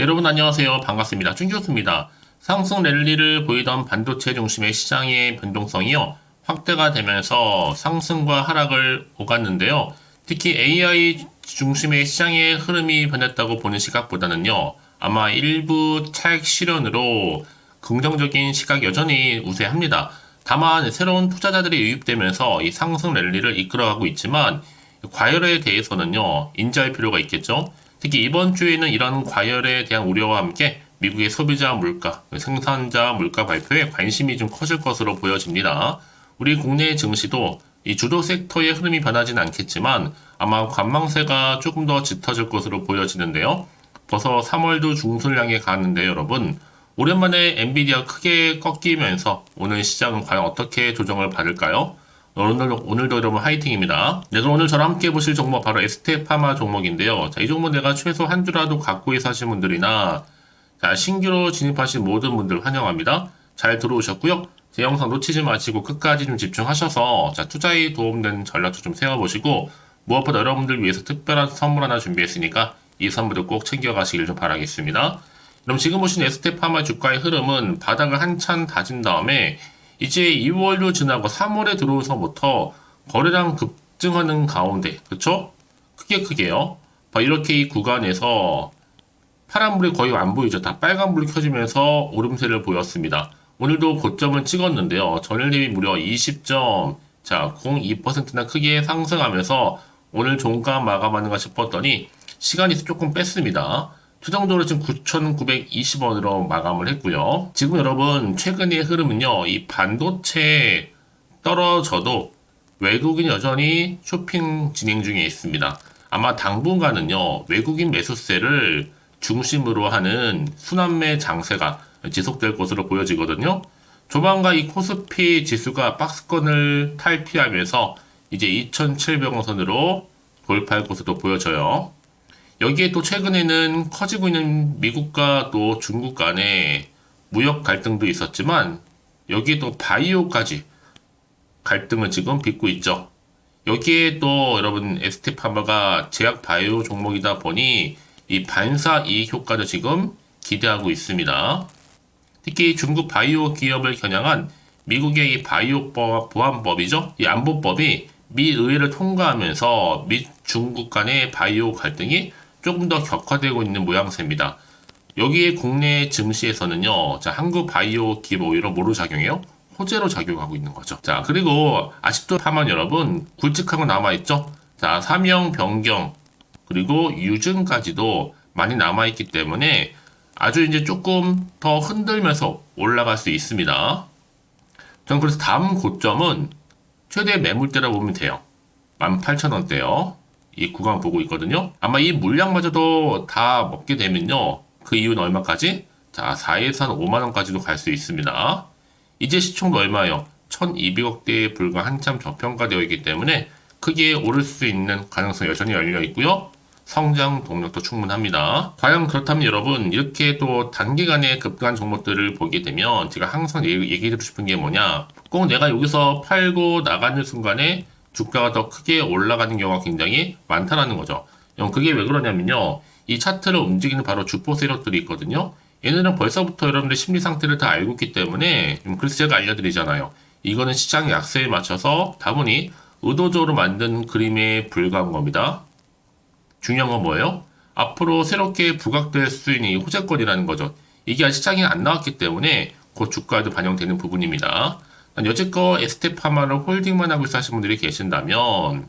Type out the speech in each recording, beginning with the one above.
네, 여러분 안녕하세요. 반갑습니다. 준교수입니다. 상승 랠리를 보이던 반도체 중심의 시장의 변동성이요. 확대가 되면서 상승과 하락을 오갔는데요. 특히 AI 중심의 시장의 흐름이 변했다고 보는 시각보다는요. 아마 일부 차익 실현으로 긍정적인 시각 여전히 우세합니다. 다만 새로운 투자자들이 유입되면서 이 상승 랠리를 이끌어가고 있지만 과열에 대해서는요 인지할 필요가 있겠죠. 특히 이번 주에는 이런 과열에 대한 우려와 함께 미국의 소비자 물가, 생산자 물가 발표에 관심이 좀 커질 것으로 보여집니다. 우리 국내 증시도 이 주도 섹터의 흐름이 변하진 않겠지만 아마 관망세가 조금 더 짙어질 것으로 보여지는데요. 벌써 3월도 중순을 향해 가는데 여러분 오랜만에 엔비디아 크게 꺾이면서 오늘 시장은 과연 어떻게 조정을 받을까요? 오늘, 오늘도 여러분 화이팅입니다. 네, 오늘 저랑 함께 보실 종목 바로 에스테파마 종목인데요. 자, 이 종목 내가 최소 한 주라도 갖고 사신 분들이나 자, 신규로 진입하신 모든 분들 환영합니다. 잘 들어오셨고요. 제 영상 놓치지 마시고 끝까지 좀 집중하셔서 자, 투자에 도움되는 전략도 좀 세워보시고 무엇보다 여러분들 위해서 특별한 선물 하나 준비했으니까 이 선물도 꼭 챙겨가시길 좀 바라겠습니다. 그럼 지금 보신 에스테파마 주가의 흐름은 바닥을 한참 다진 다음에 이제 2월도 지나고 3월에 들어오서부터 거래량 급증하는 가운데 그쵸? 크게 크게요. 봐, 이렇게 이 구간에서 파란불이 거의 안 보이죠. 다 빨간불이 켜지면서 오름세를 보였습니다. 오늘도 고점을 찍었는데요. 전일 대비 무려 20점, 자, 02%나 크게 상승하면서 오늘 종가 마감하는가 싶었더니 시간이 조금 뺐습니다. 최종적으로 지금 9,920원으로 마감을 했고요. 지금 여러분 최근의 흐름은요. 이 반도체 떨어져도 외국인 여전히 쇼핑 진행 중에 있습니다. 아마 당분간은요. 외국인 매수세를 중심으로 하는 순환매 장세가 지속될 것으로 보여지거든요. 조만간 이 코스피 지수가 박스권을 탈피하면서 이제 2,700원 선으로 돌파할 것으로 보여져요. 여기에 또 최근에는 커지고 있는 미국과 또 중국 간의 무역 갈등도 있었지만 여기에 또 바이오까지 갈등을 지금 빚고 있죠. 여기에 또 여러분 에스테파마가 제약 바이오 종목이다 보니 이 반사 이익 효과도 지금 기대하고 있습니다. 특히 중국 바이오 기업을 겨냥한 미국의 이 바이오법 보안법이죠. 이 안보법이 미 의회를 통과하면서 미 중국 간의 바이오 갈등이 조금 더 격화되고 있는 모양새입니다. 여기에 국내 증시에서는요, 자, 한국 바이오 기업 오히려 뭐로 작용해요? 호재로 작용하고 있는 거죠. 자, 그리고 아직도 파만 여러분, 굵직하고 남아있죠? 자, 사명 변경, 그리고 유증까지도 많이 남아있기 때문에 아주 이제 조금 더 흔들면서 올라갈 수 있습니다. 저는 그래서 다음 고점은 최대 매물대라 보면 돼요. 18,000원대요. 이 구간 보고 있거든요. 아마 이 물량마저도 다 먹게 되면요. 그 이유는 얼마까지? 자, 4에서 한 5만원까지도 갈 수 있습니다. 이제 시총도 얼마예요? 1200억대에 불과 한참 저평가되어 있기 때문에 크게 오를 수 있는 가능성이 여전히 열려 있고요. 성장 동력도 충분합니다. 과연 그렇다면 여러분 이렇게 또 단기간에 급등한 종목들을 보게 되면 제가 항상 얘기, 얘기해드리고 싶은 게 뭐냐 꼭 내가 여기서 팔고 나가는 순간에 주가가 더 크게 올라가는 경우가 굉장히 많다라는 거죠. 그게 왜 그러냐면요. 이 차트를 움직이는 바로 주포 세력들이 있거든요. 얘네는 벌써부터 여러분들 심리 상태를 다 알고 있기 때문에 그래서 제가 알려드리잖아요. 이거는 시장 약세에 맞춰서 다분히 의도적으로 만든 그림에 불과한 겁니다. 중요한 건 뭐예요? 앞으로 새롭게 부각될 수 있는 이 호재권이라는 거죠. 이게 시장에 안 나왔기 때문에 곧 주가에도 반영되는 부분입니다. 여지껏 에스테파마를 홀딩만 하고 있어 하신 분들이 계신다면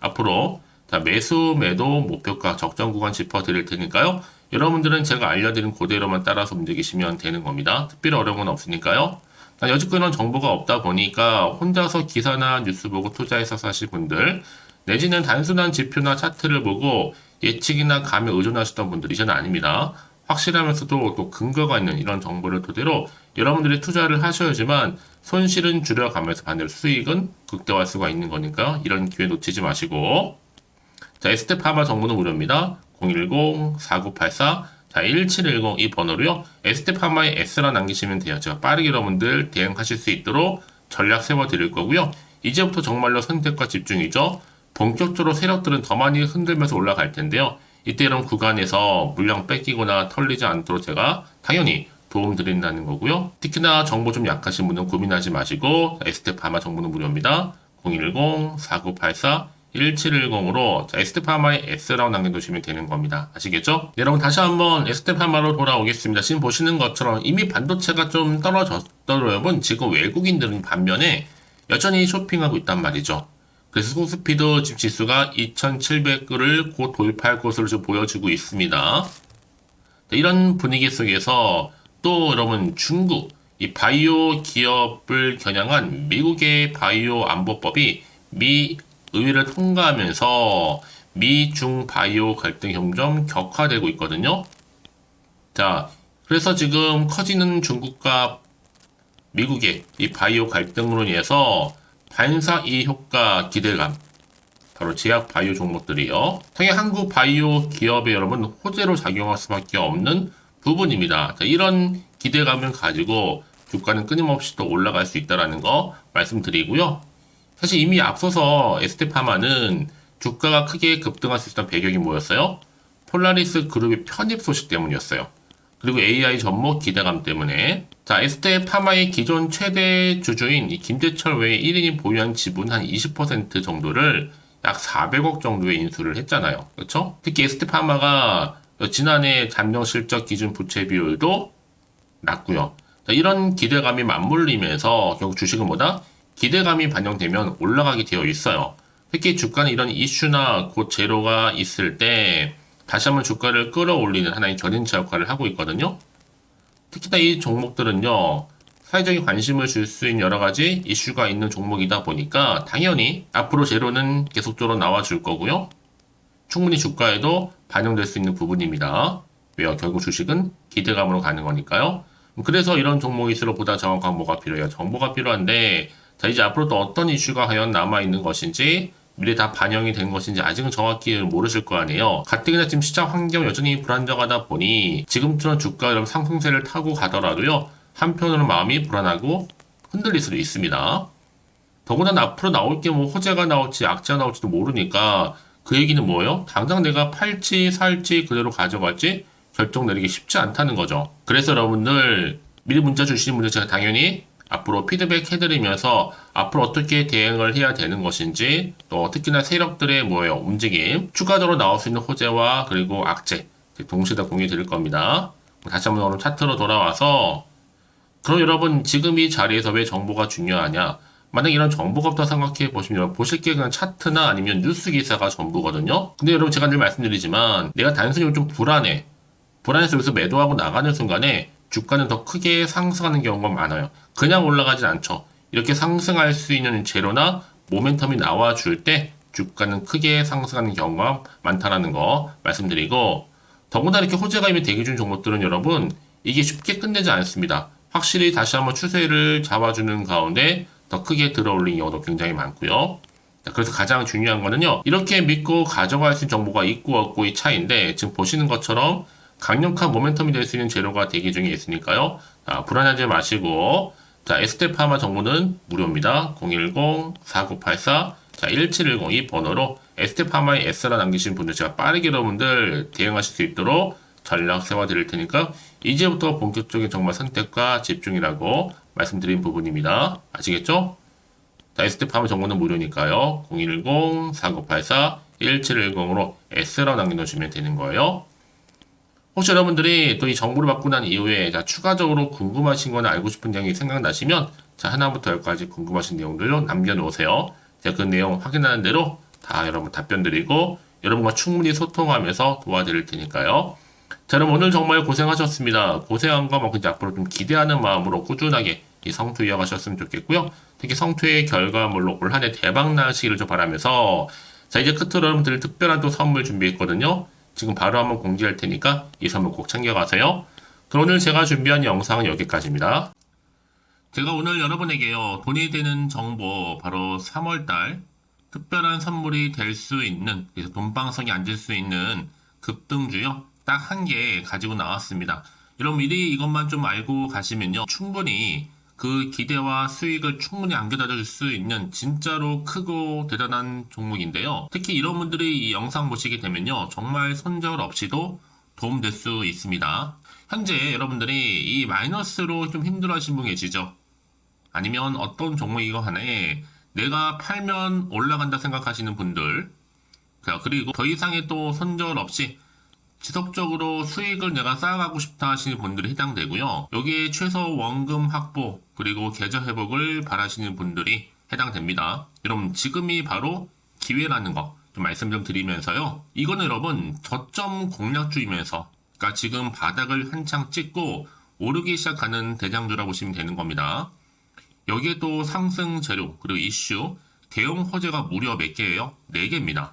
앞으로 자, 매수, 매도, 목표가, 적정 구간 짚어 드릴 테니까요. 여러분들은 제가 알려드린 그대로만 따라서 움직이시면 되는 겁니다. 특별히 어려운 건 없으니까요. 여지껏은 정보가 없다 보니까 혼자서 기사나 뉴스 보고 투자해서 사실 분들 내지는 단순한 지표나 차트를 보고 예측이나 감에 의존하셨던 분들이 저는 아닙니다. 확실하면서도 또 근거가 있는 이런 정보를 토대로 여러분들이 투자를 하셔야지만 손실은 줄여가면서 반대로 수익은 극대화할 수가 있는 거니까 이런 기회 놓치지 마시고 자 에스테 파마 정보는 무료입니다. 010-4984 자, 1710 이 번호로요. 에스테 파마의 S라 남기시면 돼요. 제가 빠르게 여러분들 대응하실 수 있도록 전략 세워 드릴 거고요. 이제부터 정말로 선택과 집중이죠. 본격적으로 세력들은 더 많이 흔들면서 올라갈 텐데요. 이때 이런 구간에서 물량 뺏기거나 털리지 않도록 제가 당연히 도움 드린다는 거고요. 특히나 정보 좀 약하신 분은 고민하지 마시고 에스테 파마 정보는 무료입니다. 010-4984-1710으로 에스테 파마의 S라고 남겨두시면 되는 겁니다. 아시겠죠? 네, 여러분 다시 한번 에스테 파마로 돌아오겠습니다. 지금 보시는 것처럼 이미 반도체가 좀 떨어졌더라고요. 여러분 지금 외국인들은 반면에 여전히 쇼핑하고 있단 말이죠. 그래서 소스피드 집 지수가 2,700을 곧 돌파할 것으로 지금 보여지고 있습니다. 네, 이런 분위기 속에서 또 여러분 중국 이 바이오 기업을 겨냥한 미국의 바이오 안보법이 미 의회를 통과하면서 미중 바이오 갈등 점점 격화되고 있거든요. 자, 그래서 지금 커지는 중국과 미국의 이 바이오 갈등으로 인해서 반사 이 효과 기대감 바로 제약 바이오 종목들이요. 당연히 한국 바이오 기업에 여러분 호재로 작용할 수밖에 없는 부분입니다. 자, 이런 기대감을 가지고 주가는 끊임없이 또 올라갈 수 있다라는 거 말씀드리고요. 사실 이미 앞서서 에스테파마는 주가가 크게 급등할 수 있었던 배경이 뭐였어요? 폴라리스 그룹의 편입 소식 때문이었어요. 그리고 AI 접목 기대감 때문에 자 에스테 파마의 기존 최대 주주인 이 김대철 외에 1인이 보유한 지분 한 20% 정도를 약 400억 정도의 인수를 했잖아요. 그렇죠? 특히 에스테 파마가 지난해 잠정 실적 기준 부채 비율도 낮고요. 자, 이런 기대감이 맞물리면서 결국 주식은 뭐다? 기대감이 반영되면 올라가게 되어 있어요. 특히 주가는 이런 이슈나 곧 제로가 있을 때 다시 한번 주가를 끌어올리는 하나의 전인차 역할을 하고 있거든요. 특히나 이 종목들은요, 사회적인 관심을 줄 수 있는 여러 가지 이슈가 있는 종목이다 보니까 당연히 앞으로 제로는 계속적으로 나와줄 거고요. 충분히 주가에도 반영될 수 있는 부분입니다. 왜요? 결국 주식은 기대감으로 가는 거니까요. 그래서 이런 종목일수록 보다 정확한 뭐가 필요해요? 정보가 필요한데, 자, 이제 앞으로 또 어떤 이슈가 과연 남아있는 것인지, 미래 다 반영이 된 것인지 아직은 정확히 모르실 거 아니에요. 가뜩이나 지금 시장 환경 여전히 불안정하다 보니 지금처럼 주가 이런 상승세를 타고 가더라도요. 한편으로는 마음이 불안하고 흔들릴 수도 있습니다. 더구나 앞으로 나올 게 뭐 호재가 나올지 악재가 나올지도 모르니까 그 얘기는 뭐예요? 당장 내가 팔지 살지 그대로 가져갈지 결정 내리기 쉽지 않다는 거죠. 그래서 여러분들 미리 문자 주시는 분들 제가 당연히 앞으로 피드백 해드리면서 앞으로 어떻게 대응을 해야 되는 것인지 또 특히나 세력들의 뭐예요 움직임 추가적으로 나올 수 있는 호재와 그리고 악재 동시에 다 공유해 드릴 겁니다. 다시 한번 오늘 차트로 돌아와서 그럼 여러분 지금 이 자리에서 왜 정보가 중요하냐? 만약 이런 정보가 없다 생각해 보시면 여러분 보실 게 그냥 차트나 아니면 뉴스 기사가 전부거든요. 근데 여러분 제가 늘 말씀드리지만 내가 단순히 좀 불안해. 불안해서 여기서 매도하고 나가는 순간에 주가는 더 크게 상승하는 경우가 많아요. 그냥 올라가진 않죠. 이렇게 상승할 수 있는 재료나 모멘텀이 나와줄 때 주가는 크게 상승하는 경우가 많다라는 거 말씀드리고 더구나 이렇게 호재가 이미 대기 중 종목들은 여러분 이게 쉽게 끝내지 않습니다. 확실히 다시 한번 추세를 잡아주는 가운데 더 크게 들어올린 경우도 굉장히 많고요. 자, 그래서 가장 중요한 거는요. 이렇게 믿고 가져갈 수 있는 정보가 있고 없고의 차이인데 지금 보시는 것처럼 강력한 모멘텀이 될 수 있는 재료가 대기 중에 있으니까요. 자, 불안하지 마시고 자, 에스테파마 정보는 무료입니다. 010-4984 자, 1710 이 번호로 에스테파마의 S라 남기신 분들 제가 빠르게 여러분들 대응하실 수 있도록 전략 세워 드릴 테니까 이제부터 본격적인 정말 선택과 집중이라고 말씀드린 부분입니다. 아시겠죠? 자, 에스테파마 정보는 무료니까요. 010-4984-1710으로 S라 남겨놓으시면 되는 거예요. 혹시 여러분들이 또 이 정보를 받고 난 이후에 자, 추가적으로 궁금하신 거나 알고 싶은 내용이 생각나시면 자, 하나부터 열까지 궁금하신 내용들로 남겨놓으세요. 제가 그 내용 확인하는 대로 다 여러분 답변 드리고 여러분과 충분히 소통하면서 도와드릴 테니까요. 자, 여러분 오늘 정말 고생하셨습니다. 고생한 것만큼 이제 앞으로 좀 기대하는 마음으로 꾸준하게 이 성투 이어가셨으면 좋겠고요. 특히 성투의 결과물로 올 한 해 대박 나시기를 좀 바라면서 자, 이제 끝으로 여러분들 특별한 또 선물 준비했거든요. 지금 바로 한번 공지할 테니까 이 선물 꼭 챙겨가세요. 그럼 오늘 제가 준비한 영상은 여기까지입니다. 제가 오늘 여러분에게요, 돈이 되는 정보, 바로 3월달 특별한 선물이 될 수 있는, 그래서 돈방석이 앉을 수 있는 급등주요, 딱 한 개 가지고 나왔습니다. 여러분 미리 이것만 좀 알고 가시면요, 충분히 그 기대와 수익을 충분히 안겨다 줄 수 있는 진짜로 크고 대단한 종목인데요. 특히 이런 분들이 이 영상 보시게 되면요. 정말 손절 없이도 도움될 수 있습니다. 현재 여러분들이 이 마이너스로 좀 힘들어 하신 분 계시죠? 아니면 어떤 종목이고 하나에 내가 팔면 올라간다 생각하시는 분들, 자, 그리고 더 이상의 또 손절 없이 지속적으로 수익을 내가 쌓아가고 싶다 하시는 분들이 해당되고요. 여기에 최소 원금 확보, 그리고 계좌 회복을 바라시는 분들이 해당됩니다. 여러분, 지금이 바로 기회라는 거 좀 말씀 좀 드리면서요. 이거는 여러분, 저점 공략주이면서, 그러니까 지금 바닥을 한창 찍고 오르기 시작하는 대장주라고 보시면 되는 겁니다. 여기에 또 상승 재료, 그리고 이슈, 대형 호재가 무려 몇 개예요? 4개입니다.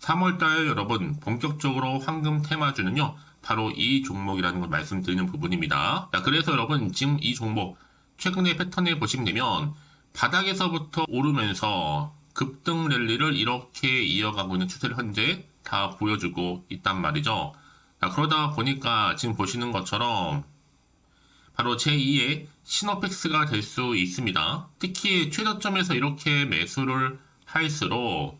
3월달 여러분 본격적으로 황금 테마주는요. 바로 이 종목이라는 걸 말씀드리는 부분입니다. 자, 그래서 여러분 지금 이 종목 최근의 패턴을 보시면 되면 바닥에서부터 오르면서 급등 랠리를 이렇게 이어가고 있는 추세를 현재 다 보여주고 있단 말이죠. 자, 그러다 보니까 지금 보시는 것처럼 바로 제2의 시노펙스가 될 수 있습니다. 특히 최저점에서 이렇게 매수를 할수록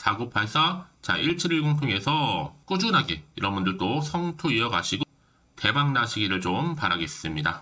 4984 자, 1710 통해서 꾸준하게 여러분들도 성투 이어가시고 대박 나시기를 좀 바라겠습니다.